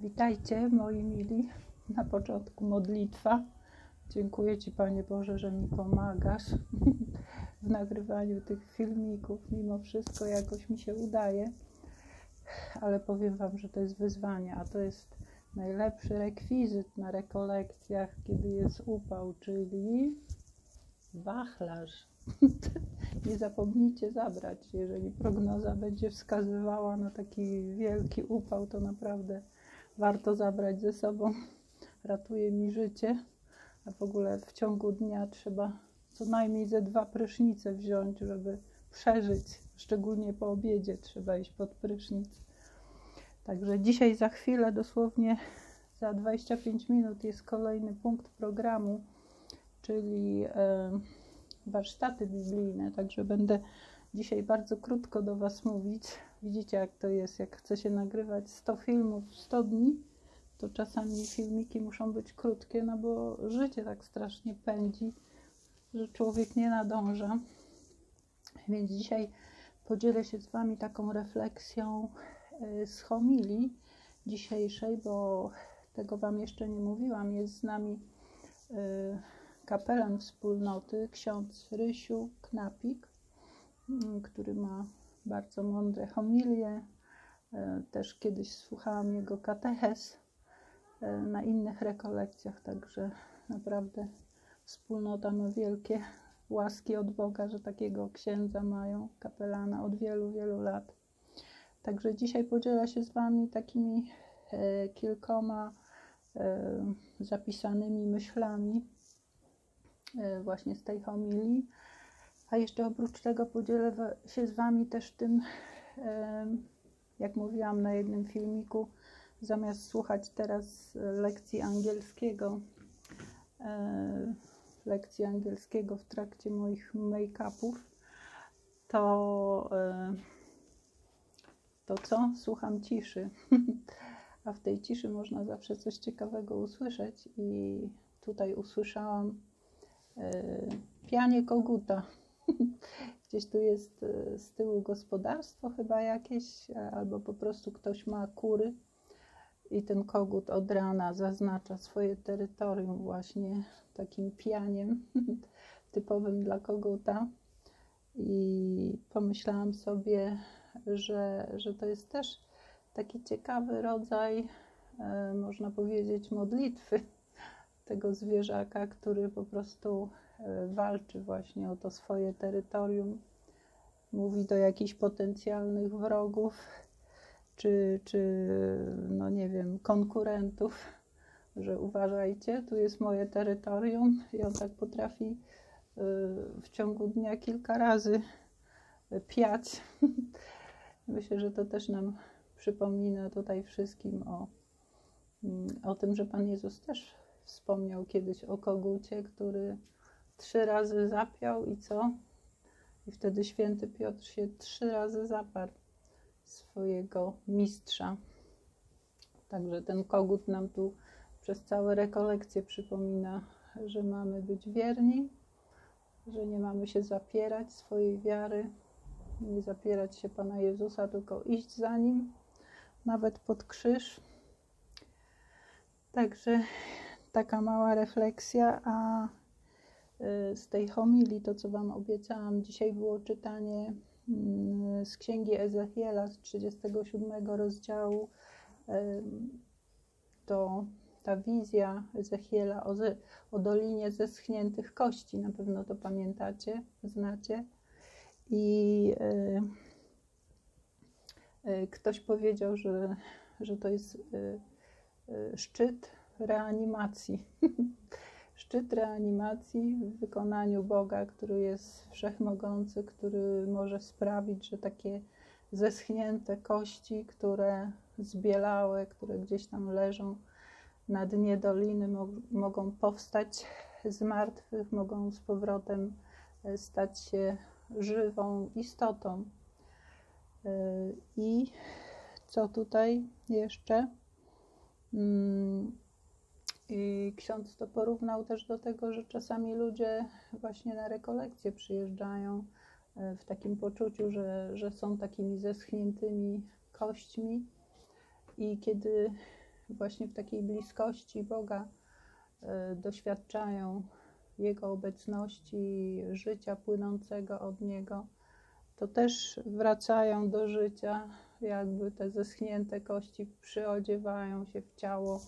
Witajcie, moi mili. Na początku modlitwa. Dziękuję Ci, Panie Boże, że mi pomagasz w nagrywaniu tych filmików. Mimo wszystko jakoś mi się udaje, ale powiem Wam, że to jest wyzwanie, a to jest najlepszy rekwizyt na rekolekcjach, kiedy jest upał, czyli wachlarz. Nie zapomnijcie zabrać. Jeżeli prognoza będzie wskazywała na taki wielki upał, to naprawdę warto zabrać ze sobą. Ratuje mi życie. A w ogóle w ciągu dnia trzeba co najmniej ze dwa prysznice wziąć, żeby przeżyć. Szczególnie po obiedzie trzeba iść pod prysznic. Także dzisiaj za chwilę, dosłownie za 25 minut, jest kolejny punkt programu, czyli warsztaty biblijne. Także będę dzisiaj bardzo krótko do Was mówić. Widzicie, jak to jest, jak chce się nagrywać 100 filmów w 100 dni, to czasami filmiki muszą być krótkie, no bo życie tak strasznie pędzi, że człowiek nie nadąża. Więc dzisiaj podzielę się z Wami taką refleksją z homilii dzisiejszej, bo tego Wam jeszcze nie mówiłam. Jest z nami kapelan wspólnoty, ksiądz Rysiu Knapik, który ma bardzo mądre homilie. Też kiedyś słuchałam jego katechez na innych rekolekcjach, także naprawdę wspólnota ma wielkie łaski od Boga, że takiego księdza mają, kapelana od wielu, wielu lat. Także dzisiaj podzielę się z Wami takimi e, kilkoma e, zapisanymi myślami e, właśnie z tej homilii. A jeszcze oprócz tego podzielę się z Wami też tym, jak mówiłam na jednym filmiku, zamiast słuchać teraz lekcji angielskiego, e, lekcji angielskiego w trakcie moich make-upów, to, e, to co? Słucham ciszy. A w tej ciszy można zawsze coś ciekawego usłyszeć i tutaj usłyszałam e, pianie koguta. Gdzieś tu jest z tyłu gospodarstwo chyba jakieś, albo po prostu ktoś ma kury i ten kogut od rana zaznacza swoje terytorium właśnie takim pianiem typowym dla koguta. I pomyślałam sobie, że, że to jest też taki ciekawy rodzaj, e, można powiedzieć, modlitwy tego zwierzaka, który po prostu e, walczy właśnie o to swoje terytorium, mówi do jakichś potencjalnych wrogów czy, czy no nie wiem, konkurentów, że uważajcie, tu jest moje terytorium i on tak potrafi y, w ciągu dnia kilka razy piać. Myślę, że to też nam przypomina tutaj wszystkim o, o tym, że Pan Jezus też wspomniał kiedyś o kogucie, który trzy razy zapiał i co? I wtedy święty Piotr się trzy razy zaparł swojego mistrza. Także ten kogut nam tu przez całe rekolekcje przypomina, że mamy być wierni, że nie mamy się zapierać swojej wiary, nie zapierać się Pana Jezusa, tylko iść za Nim, nawet pod krzyż. Także taka mała refleksja, a z tej homilii, to co Wam obiecałam, dzisiaj było czytanie Mm, z księgi Ezechiela z 37 rozdziału to ta wizja Ezechiela o, o dolinie zeschniętych kości, na pewno to pamiętacie, znacie. I y, y, ktoś powiedział, że, że to jest y, szczyt reanimacji. szczyt reanimacji w wykonaniu Boga, który jest wszechmogący, który może sprawić, że takie zeschnięte kości, które zbielałe, które gdzieś tam leżą na dnie doliny, mo mogą powstać z martwych, mogą z powrotem e, stać się żywą istotą. E, I co tutaj jeszcze? I ksiądz to porównał też do tego, że czasami ludzie właśnie na rekolekcje przyjeżdżają e, w takim poczuciu, że, że są takimi zeschniętymi kośćmi. I kiedy właśnie w takiej bliskości Boga e, doświadczają Jego obecności, życia płynącego od Niego, to też wracają do życia, jakby te zeschnięte kości przyodziewają się w ciało,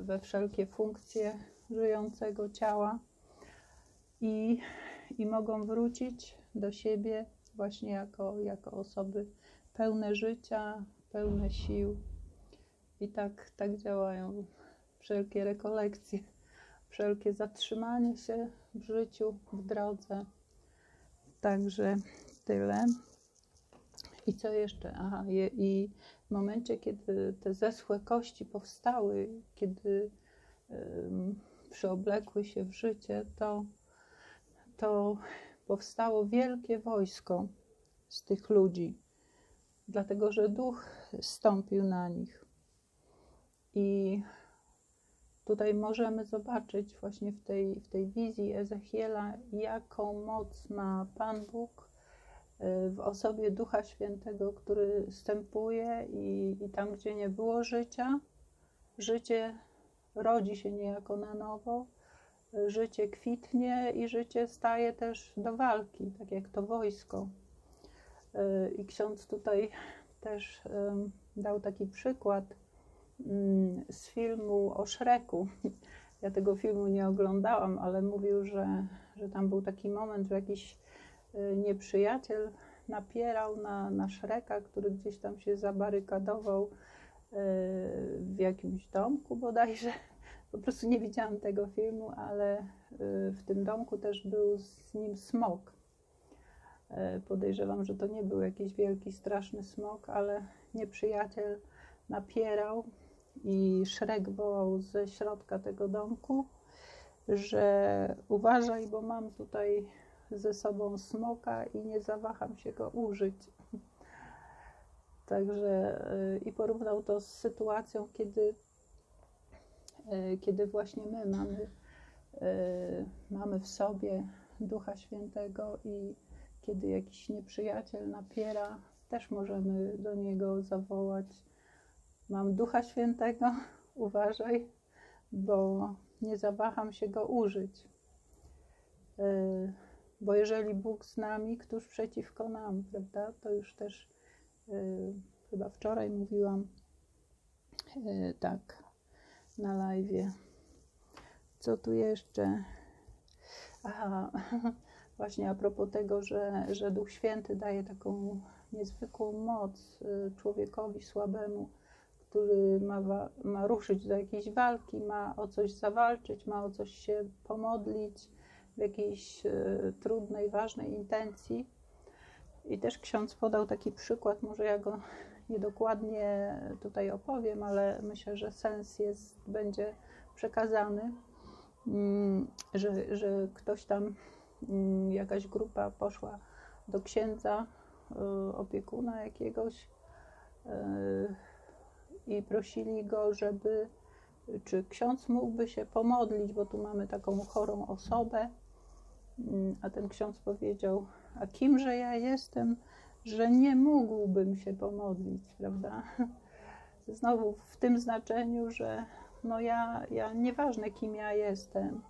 we wszelkie funkcje żyjącego ciała i, i mogą wrócić do siebie właśnie jako, jako osoby pełne życia, pełne sił. I tak, tak działają wszelkie rekolekcje, wszelkie zatrzymanie się w życiu, w drodze. Także tyle. I co jeszcze? Aha, je, i w momencie, kiedy te zeschłe kości powstały, kiedy przyoblekły się w życie, to, to powstało wielkie wojsko z tych ludzi, dlatego że duch stąpił na nich. I tutaj możemy zobaczyć właśnie w tej, w tej wizji Ezechiela, jaką moc ma Pan Bóg w osobie Ducha Świętego, który stępuje i, i tam, gdzie nie było życia, życie rodzi się niejako na nowo, życie kwitnie i życie staje też do walki, tak jak to wojsko. Y, I ksiądz tutaj też dał taki przykład mm, z filmu o Szreku. Ja tego filmu nie oglądałam, ale mówił, że, że tam był taki moment, że jakiś nieprzyjaciel napierał na, na Szreka, który gdzieś tam się zabarykadował y, w jakimś domku bodajże. Po prostu nie widziałam tego filmu, ale w tym domku też był z nim smok. Podejrzewam, że to nie był jakiś wielki, straszny smok, ale nieprzyjaciel napierał i Szrek wołał ze środka tego domku, że uważaj, bo mam tutaj ze sobą smoka i nie zawaham się go użyć. Także e, i porównał to z sytuacją, kiedy, e, kiedy właśnie my mamy, mamy w sobie Ducha Świętego i kiedy jakiś nieprzyjaciel napiera, też możemy do niego zawołać: Mam Ducha Świętego, uważaj, bo nie zawaham się go użyć. Bo jeżeli Bóg z nami, któż przeciwko nam, prawda? To już też e, chyba wczoraj mówiłam e, tak na live. Co tu jeszcze? Aha, właśnie a propos tego, że, że Duch Święty daje taką niezwykłą moc y, człowiekowi słabemu, który ma, ma ruszyć do jakiejś walki, ma o coś zawalczyć, ma o coś się pomodlić jakiejś y, trudnej, ważnej intencji. I też ksiądz podał taki przykład, może ja go niedokładnie tutaj opowiem, ale myślę, że sens jest, będzie przekazany, mm, że, że ktoś tam Mm, jakaś grupa poszła do księdza, y, opiekuna jakiegoś y, i prosili go, żeby czy ksiądz mógłby się pomodlić, bo tu mamy taką chorą osobę. Mm, a ten ksiądz powiedział: A kimże ja jestem, że nie mógłbym się pomodlić, prawda? Znowu w tym znaczeniu, że no ja, ja nieważne kim ja jestem,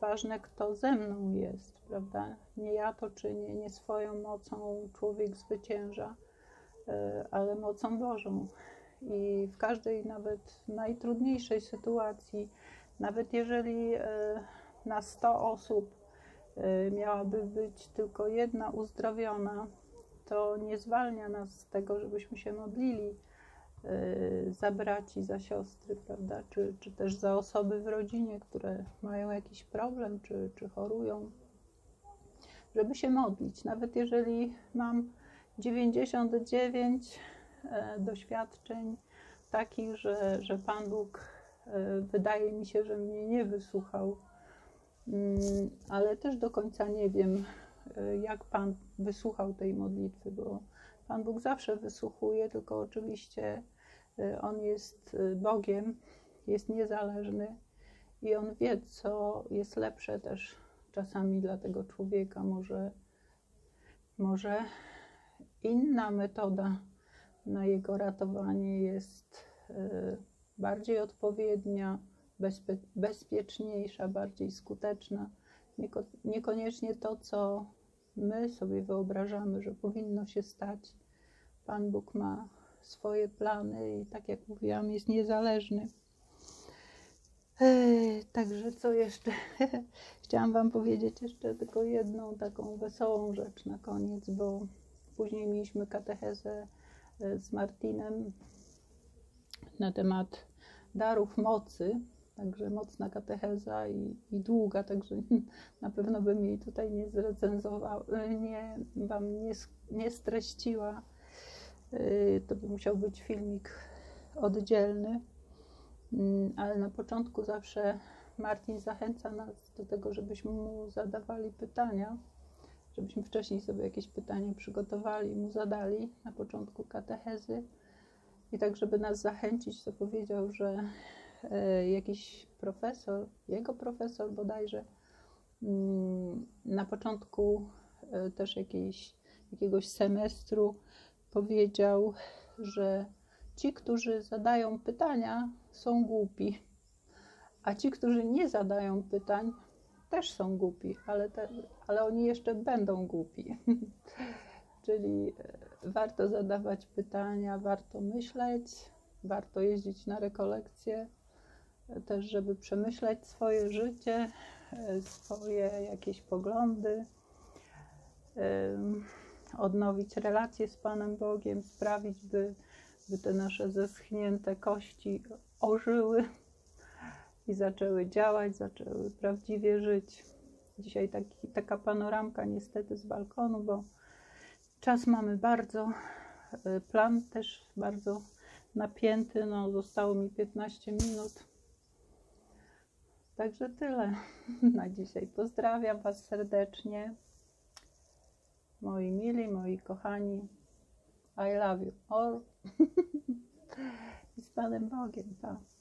ważne, kto ze mną jest, prawda? Nie ja to czynię, nie swoją mocą człowiek zwycięża, e, ale mocą Bożą. I w każdej nawet najtrudniejszej sytuacji, nawet jeżeli e, na 100 osób miałaby być tylko jedna uzdrowiona, to nie zwalnia nas z tego, żebyśmy się modlili Y, za braci, za siostry, prawda? Czy, czy też za osoby w rodzinie, które mają jakiś problem, czy, czy chorują, żeby się modlić. Nawet jeżeli mam 99 e, doświadczeń takich, że, że Pan Bóg e, wydaje mi się, że mnie nie wysłuchał, ale też do końca nie wiem, e, jak Pan wysłuchał tej modlitwy, bo Pan Bóg zawsze wysłuchuje, tylko oczywiście y, On jest y, Bogiem, jest niezależny i On wie, co jest lepsze też czasami dla tego człowieka. Może, może inna metoda na jego ratowanie jest bardziej odpowiednia, bezpie bezpieczniejsza, bardziej skuteczna. Nieko niekoniecznie to, co my sobie wyobrażamy, że powinno się stać. Pan Bóg ma swoje plany i tak jak mówiłam, jest niezależny. Także co jeszcze? Chciałam Wam powiedzieć jeszcze tylko jedną taką wesołą rzecz na koniec, bo później mieliśmy katechezę e, z Martinem na temat darów mocy, także mocna katecheza i, i długa, także na pewno bym jej tutaj nie zrecenzowała, nie, Wam nie, nie streściła. E, to by musiał być filmik oddzielny Mm, ale na początku zawsze Martin zachęca nas do tego, żebyśmy mu zadawali pytania, żebyśmy wcześniej sobie jakieś pytanie przygotowali, mu zadali na początku katechezy. I tak, żeby nas zachęcić, to powiedział, że jakiś profesor, jego profesor bodajże, mm, na początku e, też jakiejś, jakiegoś semestru powiedział, że ci, którzy zadają pytania, są głupi, a ci, którzy nie zadają pytań, też są głupi, ale, te, ale oni jeszcze będą głupi. Czyli e, warto zadawać pytania, warto myśleć, warto jeździć na rekolekcje, e, też żeby przemyśleć swoje życie, e, swoje jakieś poglądy, odnowić relacje z Panem Bogiem, sprawić, by by te nasze zeschnięte kości ożyły i zaczęły działać, zaczęły prawdziwie żyć. Dzisiaj taki, taka panoramka niestety z balkonu, bo czas mamy bardzo, y, plan też bardzo napięty, no zostało mi 15 minut. Także tyle na dzisiaj. Pozdrawiam Was serdecznie. Moi mili, moi kochani. I love you all. I z Panem Bogiem, tak.